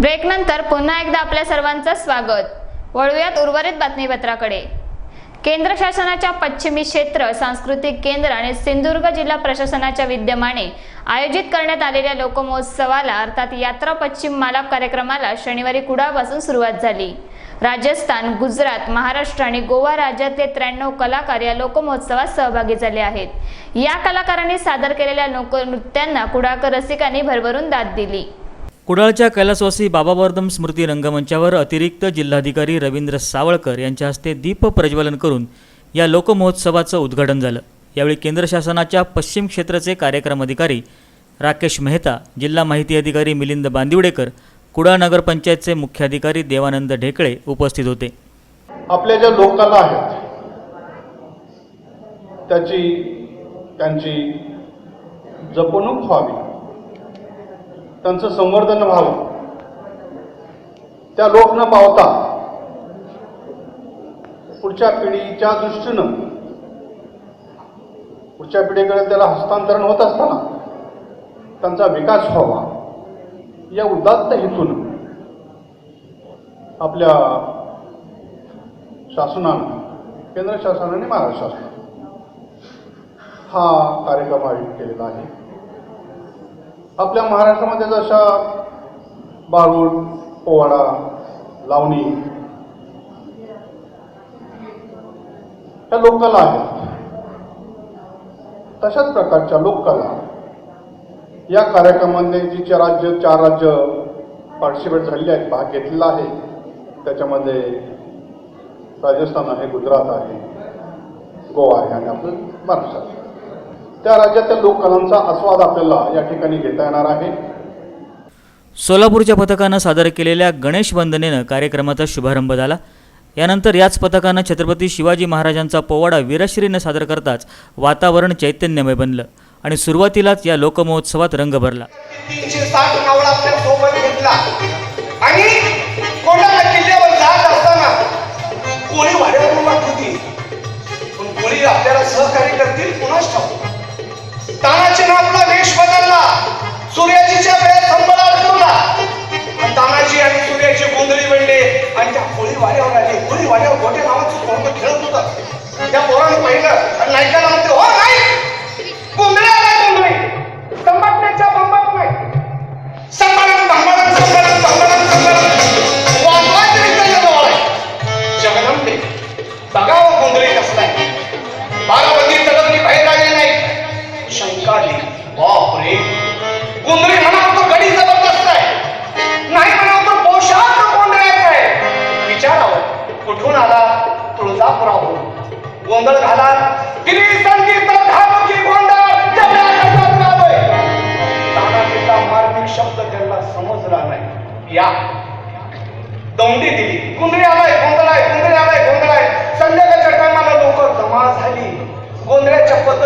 ब्रेकनंतर पुन्हा एकदा आपल्या सर्वांचं स्वागत. वळूयात उर्वरित बातमीपत्राकडे. केंद्र शासनाच्या पश्चिमी क्षेत्र सांस्कृतिक केंद्र आणि सिंधुदुर्ग जिल्हा प्रशासनाच्या विद्यमाने आयोजित करण्यात आलेल्या लोकमहोत्सवाला अर्थात यात्रा पश्चिम माला कार्यक्रमाला शनिवारी कुडाळपासून सुरुवात झाली. राजस्थान गुजरात महाराष्ट्र आणि गोवा राज्यातले त्र्याण्णव कलाकार या लोकमहोत्सवात सहभागी झाले आहेत. या कलाकारांनी सादर केलेल्या लोकनृत्यांना कुडाळकर रसिकांनी भरभरून दाद दिली. कुडाळच्या कैलासवासी बाबावर्धम स्मृती रंगमंचावर अतिरिक्त जिल्हाधिकारी रवींद्र सावळकर यांच्या हस्ते दीप प्रज्वलन करून या लोकमहोत्सवाचं उद्घाटन झालं. यावेळी केंद्र शासनाच्या पश्चिम क्षेत्राचे कार्यक्रम अधिकारी राकेश मेहता जिल्हा माहिती अधिकारी मिलिंद बांदिवडेकर कुडाळ नगरपंचायतचे मुख्याधिकारी देवानंद ढेकळे उपस्थित होते. आपल्या ज्या लोककला आहेत त्याची त्यांची जपणूक व्हावी. त्यांचं संवर्धन व्हावं. त्या लोक न पावता पुढच्या पिढीच्या दृष्टीनं पुढच्या पिढीकडे त्याला हस्तांतरण होत असताना त्यांचा विकास व्हावा. या उदात्त हेतून आपल्या शासनानं केंद्र शासनाने महाराष्ट्र शासनाने हा कार्यक्रम आयोजित केलेला आहे. आपल्या महाराष्ट्रामध्ये जशा बारूड पोवाडा लावणी ह्या लोककला आहेत. तशाच प्रकारच्या लोककला या कार्यक्रमामध्ये जी चार राज्य चार राज्य पार्टिसिपेट झालेली आहेत भाग घेतलेला आहे. त्याच्यामध्ये राजस्थान आहे गुजरात आहे गोवा आहे आणि आपलं महाराष्ट्र. त्या राज्यातल्या लोककलांचा आस्वाद आपल्याला या ठिकाणी घेता येणार आहे. सोलापूरच्या पथकानं सादर केलेल्या गणेश वंदनेनं कार्यक्रमाचा शुभारंभ झाला. यानंतर याच पथकानं छत्रपती शिवाजी महाराजांचा पोवाडा वीरश्रीनं सादर करताच वातावरण चैतन्यमय बनलं आणि सुरुवातीलाच या लोकमहोत्सवात रंग भरला. तीनशे साठ नावळा आपल्यासोबत घेतला. आणि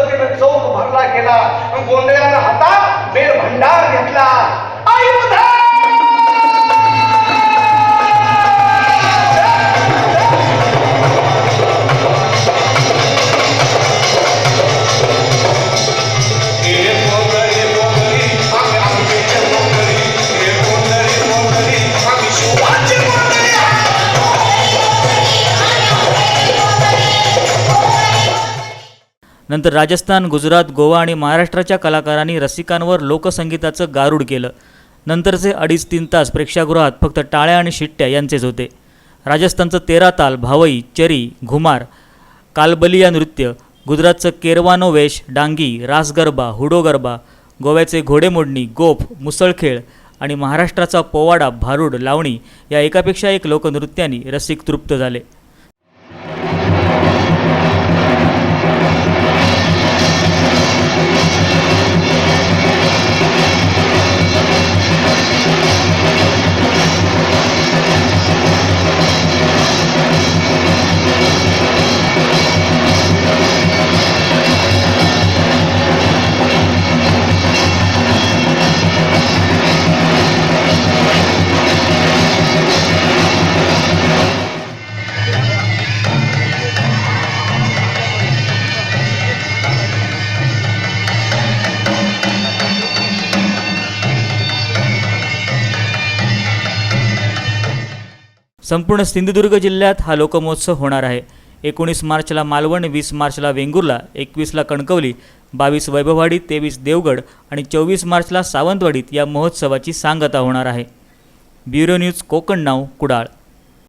पद्धतीनं चौक भरला गेला. आणि गोंधळ्यानं हातात बेल भंडार घेतला. नंतर राजस्थान गुजरात गोवा आणि महाराष्ट्राच्या कलाकारांनी रसिकांवर लोकसंगीताचं गारुड केलं. नंतरचे अडीच तीन तास प्रेक्षागृहात फक्त टाळ्या आणि शिट्ट्या यांचेच होते. राजस्थानचं तेरा ताल भावई चरी घुमार कालबलिया नृत्य गुजरातचं केरवानो वेश डांगी रास गरबा हुडो गरबा गोव्याचे घोडेमोडणी गोफ मुसळखेळ आणि महाराष्ट्राचा पोवाडा भारूड लावणी या एकापेक्षा एक लोकनृत्यांनी रसिक तृप्त झाले. संपूर्ण सिंधुदुर्ग जिल्ह्यात हा लोकमहोत्सव होणार आहे. एकोणीस मार्चला मालवण वीस मार्चला वेंगुर्ला एकवीसला कणकवली बावीस वैभववाडी तेवीस देवगड आणि चोवीस मार्चला सावंतवाडीत या महोत्सवाची सांगता होणार आहे. ब्युरो न्यूज कोकण नाव कुडाळ.